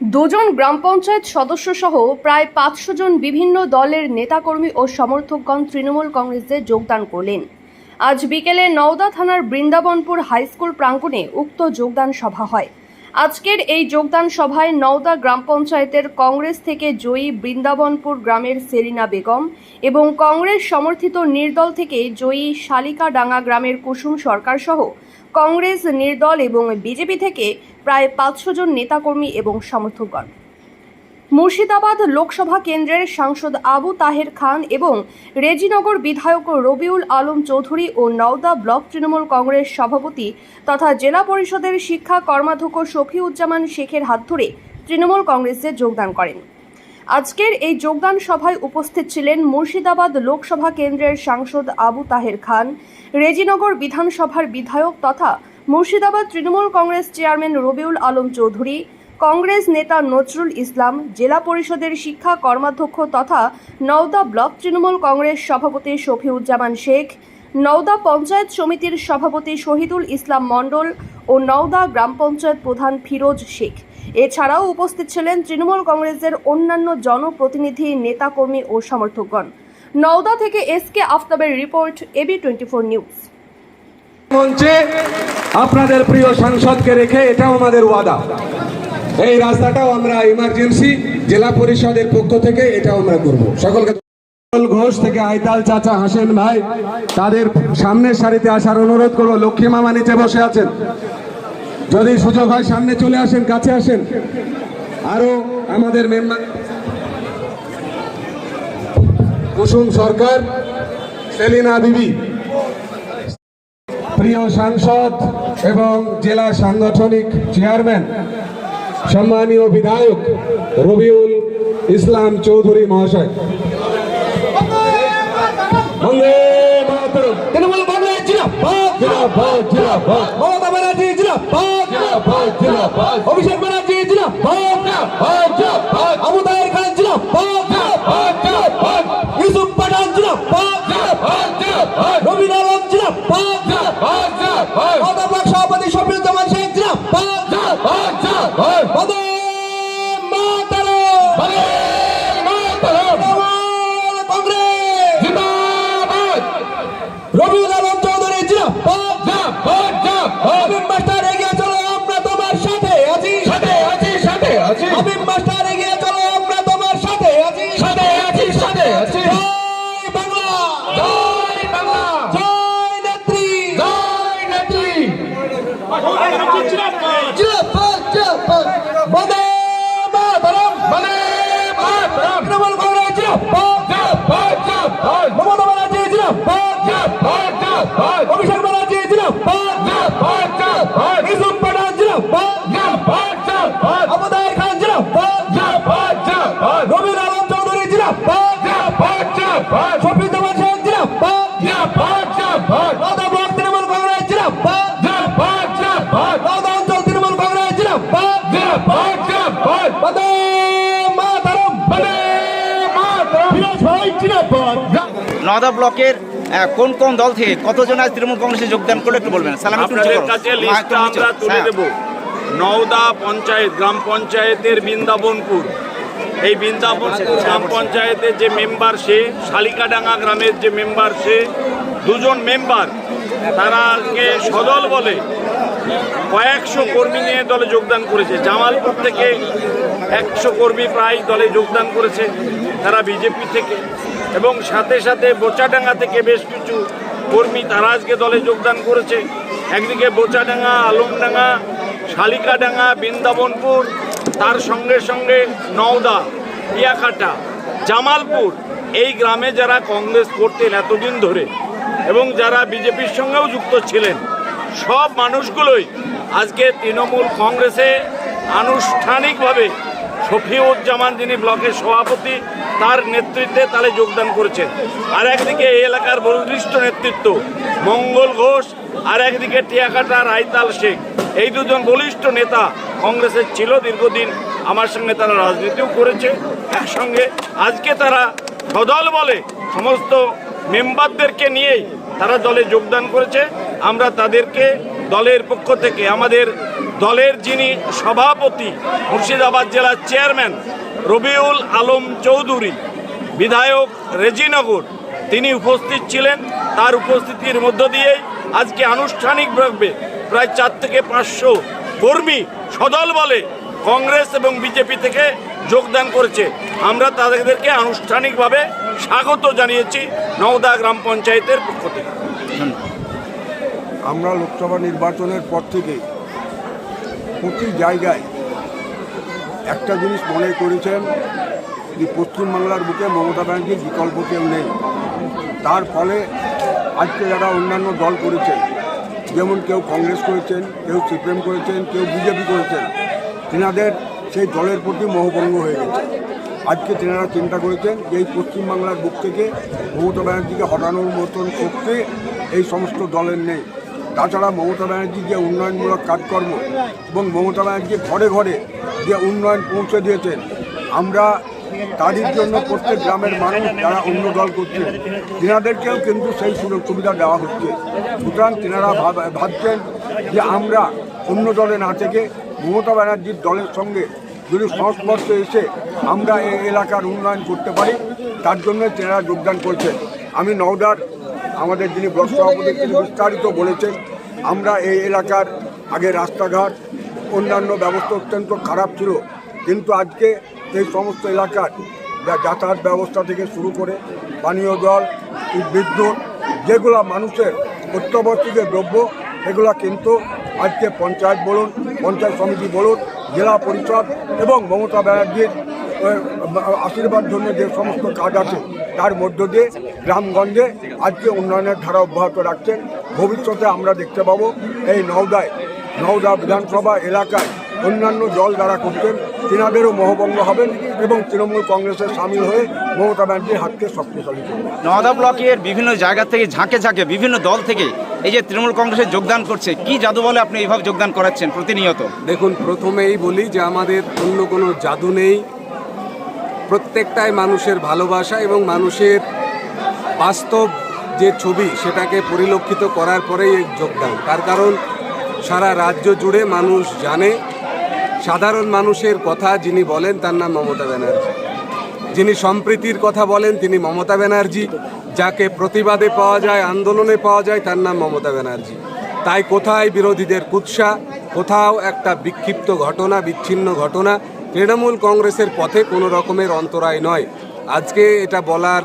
দুজন গ্রাম পঞ্চায়েত সদস্য সহ প্রায় পাঁচশো জন বিভিন্ন দলের নেতাকর্মী ও সমর্থকগণ তৃণমূল কংগ্রেসে যোগদান করলেন। আজ বিকেলে নওদা থানার বৃন্দাবনপুর হাইস্কুল প্রাঙ্গণে উক্ত যোগদান সভা হয়। আজকের এই যোগদান সভায় নওদা গ্রাম পঞ্চায়েতের কংগ্রেস থেকে জয়ী বৃন্দাবনপুর গ্রামের সেলিনা বেগম এবং কংগ্রেস সমর্থিত নির্দল থেকে জয়ী শালিকাডাঙ্গা গ্রামের কুসুম সরকার সহ কংগ্রেস নির্দল এবং বিজেপি থেকে প্রায় পাঁচশো জন নেতাকর্মী এবং সমর্থকগণ। মুর্শিদাবাদ লোকসভা কেন্দ্রের সাংসদ আবু তাহের খান এবং রেজিনগর বিধায়ক রবিউল আলম চৌধুরী ও নওদা ব্লক তৃণমূল কংগ্রেস সভাপতি তথা জেলা পরিষদের শিক্ষা কর্মাধ্যক্ষ শফিউজ্জামান শেখের হাত ধরে তৃণমূল কংগ্রেসে যোগদান করেন। আজকের এই যোগদান সভায় উপস্থিত ছিলেন মুর্শিদাবাদ লোকসভা কেন্দ্রের সাংসদ আবু তাহের খান, রেজিনগর বিধানসভার বিধায়ক তথা Murshidabad Trinamool Congress chairman Rabiul Alam Chowdhury, Congress নেতা নজরুল ইসলাম, জেলা পরিষদের শিক্ষা কর্মাধ্যক্ষ তথা নওদা ব্লক তৃণমূল কংগ্রেস সভাপতি শফিউজ্জামান শেখ, নওদা পঞ্চায়েত সমিতির সভাপতি শহীদুল ইসলাম মণ্ডল ও নওদা গ্রাম পঞ্চায়েত প্রধান ফিরোজ শেখ। এছাড়াও উপস্থিত ছিলেন তৃণমূল কংগ্রেসের অন্যান্য জনপ্রতিনিধি, নেতাকর্মী ও সমর্থকগণ। নওদা থেকে S K আফতাবের report AB twenty four news. মঞ্চে আপনাদের প্রিয় সাংসদকে রেখে এটাও আমাদের ওয়াদা। এই রাস্তাটাও আমরা ইমার্জেন্সি জেলা পরিষদের পক্ষ থেকে এটাও আমরা করব। সকলকে। ঘোষ থেকে আইতাল চাচা হাসেন ভাই, তাদের সামনের সারিতে আসার অনুরোধ করব। লক্ষ্মী মামা নিচে বসে আছেন। যদি সুযোগ হয় সামনে চলে আসেন কাছে আসেন। আরও আমাদের মেম্বার। কুসুম সরকার সেলিনা বিবি। প্রিয় সাংসদ এবং জেলা সাংগঠনিক চেয়ারম্যান সম্মানীয় বিধায়ক রবিউল ইসলাম চৌধুরী মহাশয়। তৃণমূল কংগ্রেস জিন্দাবাদ। জিন্দাবাদ জিন্দাবাদ। মমতা ব্যানার্জি জিন্দাবাদ। অভিষেক ব্যানার্জি জিন্দাবাদ ভাই ভাই আবু নওদা ব্লকের কোন কোন দল থেকে কতজন আজ তৃণমূল কংগ্রেসে যোগদান করল একটু বলবেন। সালাম আমরা তুলে হ্যাঁ। দেব। নওদা পঞ্চায়েত গ্রাম পঞ্চায়েতের বৃন্দাবনপুর। এই বৃন্দাবনপুর গ্রাম পঞ্চায়েতের যে মেম্বার সে শালিকাডাঙ্গা গ্রামের যে মেম্বার সে দুজন মেম্বার তারা আজকে সদল বলে কয়েকশো কর্মী নিয়ে দলে যোগদান করেছে। জামালপুর থেকে একশো কর্মী প্রায় দলে যোগদান করেছে। তারা বিজেপি থেকে। এবং সাথে সাথে বোচাডাঙ্গা থেকে বেশ কিছু কর্মী তারা আজকে দলে যোগদান করেছে। একদিকে বোচাডাঙ্গা, আলমডাঙ্গা, শালিকাডাঙ্গা, বৃন্দাবনপুর, তার সঙ্গে সঙ্গে নওদা ইয়াকাটা জামালপুর, এই গ্রামে যারা কংগ্রেস করতেন এতদিন ধরে এবং যারা বিজেপির সঙ্গেও যুক্ত ছিলেন, সব মানুষগুলোই আজকে তৃণমূল কংগ্রেসে আনুষ্ঠানিকভাবে শফিউজ্জামান যিনি ব্লকের সভাপতি তার নেতৃত্বে তাহলে যোগদান করেছেন আর একদিকে এই এলাকার বরিষ্ঠ নেতৃত্ব মঙ্গল ঘোষ, আর একদিকে টিয়াকাটা রাইতাল শেখ। এই দুজন বলিষ্ঠ নেতা কংগ্রেসের ছিল দীর্ঘদিন, আমার সঙ্গে তারা রাজনীতিও করেছে। একসঙ্গে আজকে তারা সদল বলে সমস্ত মেম্বারদেরকে নিয়েই তারা দলে যোগদান করেছে। আমরা তাদেরকে দলের পক্ষ থেকে, আমাদের দলের যিনি সভাপতি, মুর্শিদাবাদ জেলার চেয়ারম্যান রবিউল আলম চৌধুরী, বিধায়ক রেজিনগর, তিনি উপস্থিত ছিলেন। তার উপস্থিতির মধ্য দিয়ে আজকে আনুষ্ঠানিকভাবে প্রায় চার থেকে পাঁচশো কর্মী সদল বলে কংগ্রেস এবং বিজেপি থেকে যোগদান করেছে। আমরা তাদেরকে আনুষ্ঠানিকভাবে স্বাগত জানিয়েছি নওদা গ্রাম পঞ্চায়েতের পক্ষ থেকে। আমরা লোকসভা নির্বাচনের পর থেকে প্রতি জায়গায় একটা জিনিস মনে করেছেন যে পশ্চিমবাংলার বুকে মমতা ব্যানার্জির বিকল্প কেউ নেই। তার ফলে আজকে যারা অন্যান্য দল করেছেন, যেমন কেউ কংগ্রেস করেছেন, কেউ সিপিএম করেছেন, কেউ বিজেপি করেছেন, তেনাদের সেই দলের প্রতি মোহভঙ্গ হয়ে গেছে। আজকে তেনারা চিন্তা করেছেন যে এই পশ্চিমবাংলার বুক থেকে মমতা ব্যানার্জিকে হটানোর মতন শক্তি এই সমস্ত দলের নেই। তাছাড়া মমতা ব্যানার্জি যে উন্নয়নমূলক কাজকর্ম এবং মমতা ব্যানার্জি ঘরে ঘরে যে উন্নয়ন পৌঁছে দিয়েছেন, আমরা তাদের জন্য প্রত্যেক গ্রামের মানুষ যারা অন্য দল করছে, তেনাদেরকেও কিন্তু সেই সুযোগ সুবিধা দেওয়া হচ্ছে। সুতরাং তেনারা ভাব- ভাবছেন যে আমরা অন্য দলে না থেকে মমতা ব্যানার্জির দলের সঙ্গে যদি সংস্পর্শে এসে আমরা এই এলাকার উন্নয়ন করতে পারি, তার জন্য তেনারা যোগদান করছেন। আমি নওদার আমাদের যিনি ব্লক সভাপতি, তিনি বিস্তারিত বলেছেন, আমরা এই এলাকার আগে রাস্তাঘাট, অন্যান্য ব্যবস্থা অত্যন্ত খারাপ ছিল। কিন্তু আজকে এই সমস্ত এলাকার যা যাতায়াত ব্যবস্থা থেকে শুরু করে পানীয় জল, বিদ্যুৎ, যেগুলো মানুষের অত্যাবশ্যকীয় দ্রব্য, সেগুলো কিন্তু আজকে পঞ্চায়েত বলুন, পঞ্চায়েত সমিতি বলুন, জেলা পরিষদ এবং মমতা ব্যানার্জির আশীর্বাদ জন্য যে সমস্ত কাজ আছে, তার মধ্য দিয়ে গ্রামগঞ্জে আজকে উন্নয়নের ধারা অব্যাহত রাখছেন। ভবিষ্যতে আমরা দেখতে পাবো এই নওদায় নওদা বিধানসভা এলাকায় অন্যান্য দল যারা করছেন তিনাদেরও মোহভঙ্গ হবেন এবং তৃণমূল কংগ্রেসে সামিল হয়ে মমতা ব্যানার্জির হাতকে শক্তিশালী করবেন। নওদা ব্লকের বিভিন্ন জায়গা থেকে ঝাঁকে ঝাঁকে বিভিন্ন দল থেকে এই যে তৃণমূল কংগ্রেসে যোগদান করছে কি জাদু বলে আপনি এইভাবে যোগদান করাচ্ছেন প্রতিনিয়ত? দেখুন প্রথমেই বলি যে আমাদের অন্য কোনো জাদু নেই। প্রত্যেকটাই মানুষের ভালোবাসা এবং মানুষের বাস্তব যে ছবি সেটাকে পরিলক্ষিত করার পরেই এই যোগদান। তার কারণ, সারা রাজ্য জুড়ে মানুষ জানে, সাধারণ মানুষের কথা যিনি বলেন তার নাম মমতা ব্যানার্জি। যিনি সম্প্রীতির কথা বলেন তিনি মমতা ব্যানার্জি। যাকে প্রতিবাদে পাওয়া যায়, আন্দোলনে পাওয়া যায় তার নাম মমতা ব্যানার্জি। তাই কোথায় বিরোধীদের কুৎসা, কোথাও একটা বিক্ষিপ্ত ঘটনা, বিচ্ছিন্ন ঘটনা তৃণমূল কংগ্রেসের পথে কোনো রকমের অন্তরায় নয়। আজকে এটা বলার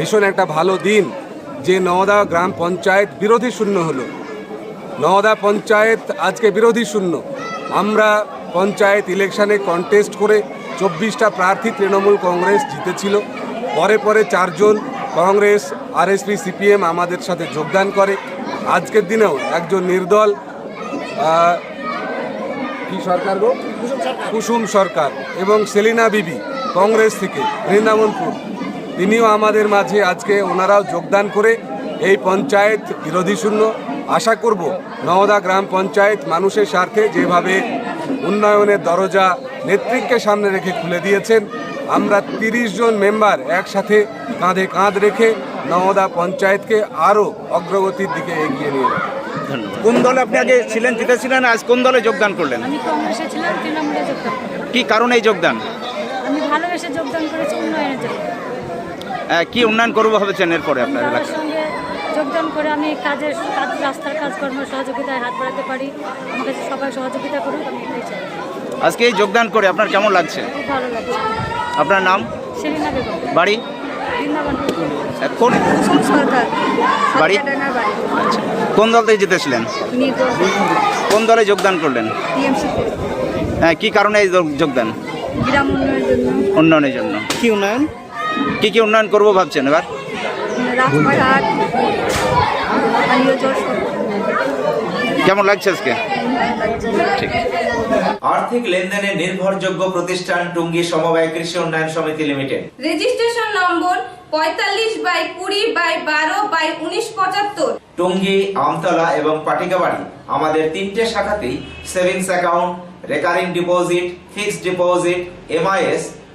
ভীষণ একটা ভালো দিন যে নওদা গ্রাম পঞ্চায়েত বিরোধী শূন্য হলো। নওদা পঞ্চায়েত আজকে বিরোধী শূন্য। আমরা পঞ্চায়েত ইলেকশনে কন্টেস্ট করে চব্বিশটা প্রার্থী তৃণমূল কংগ্রেস জিতেছিল। পরে পরে চারজন কংগ্রেস আরএসপি সিপিএম আমাদের সাথে যোগদান করে। আজকের দিনেও একজন নির্দল কি সরকার কুসুম সরকার। এবং সেলিনা বিবি, কংগ্রেস থেকে, বৃন্দাবনপুর। তিনিও আমাদের মাঝে আজকে ওনারাও যোগদান করে এই পঞ্চায়েত বিরোধী শূন্য। আশা করব নওদা গ্রাম পঞ্চায়েত মানুষের স্বার্থে যেভাবে উন্নয়নের দরজা নেতৃত্বকে সামনে রেখে খুলে দিয়েছেন আমরা তিরিশ জন মেম্বার একসাথে কাঁধে কাঁধ রেখে নওদা পঞ্চায়েতকে আরও অগ্রগতির দিকে এগিয়ে নিয়ে যাব। কোন দলে আপনি আগে ছিলেন জিতেছিলেন আজ কোন দলে যোগদান করলেন? আমি কংগ্রেসে যোগদান কি কারণে এই যোগদান? আমি ভালোবেসে যোগদান করেছি উন্নয়নের জন্য। কি উন্নয়ন করব ভাবেছেন এরপরে আপনার আমার এলাকায়? সঙ্গে যোগদান করে আমি কাজের কাজ রাস্তার কাজকর্ম সহযোগিতায় হাত বাড়াতে পারি। আমাকে সবাই সহযোগিতা করুক আমি এটাই চাই। আজকে এই যোগদান করে আপনার কেমন লাগছে? খুব ভালো লাগছে। আপনার নাম? সেলিনা বেগম। বাড়ি? কোন সরকার বাড়ি? বাড়ি। আচ্ছা। কোন দল থেকে জিতেছিলেন? কোন দলে যোগদান করলেন? হ্যাঁ কি কারণে এই যোগদান? উন্নয়নের জন্য। উন্নয়নের জন্য। কি উন্নয়ন? কি কি উন্নয়ন করব ভাবছেন এবার? কেমন লাগছে আজকে? আর্থিক লেনদেনে নির্ভরযোগ্য প্রতিষ্ঠান টুঙ্গি সমবায় কৃষি উন্নয়ন সমিতি লিমিটেড। রেজিস্ট্রেশন নম্বর পঁয়তাল্লিশ বাই কুড়ি বাই বারো বাই উনিশ পঁচাত্তর। টুঙ্গি আমতলা এবং পাটিকাবাড়ি আমাদের তিনটে শাখাতেই savings account recurring deposit fixed deposit MIS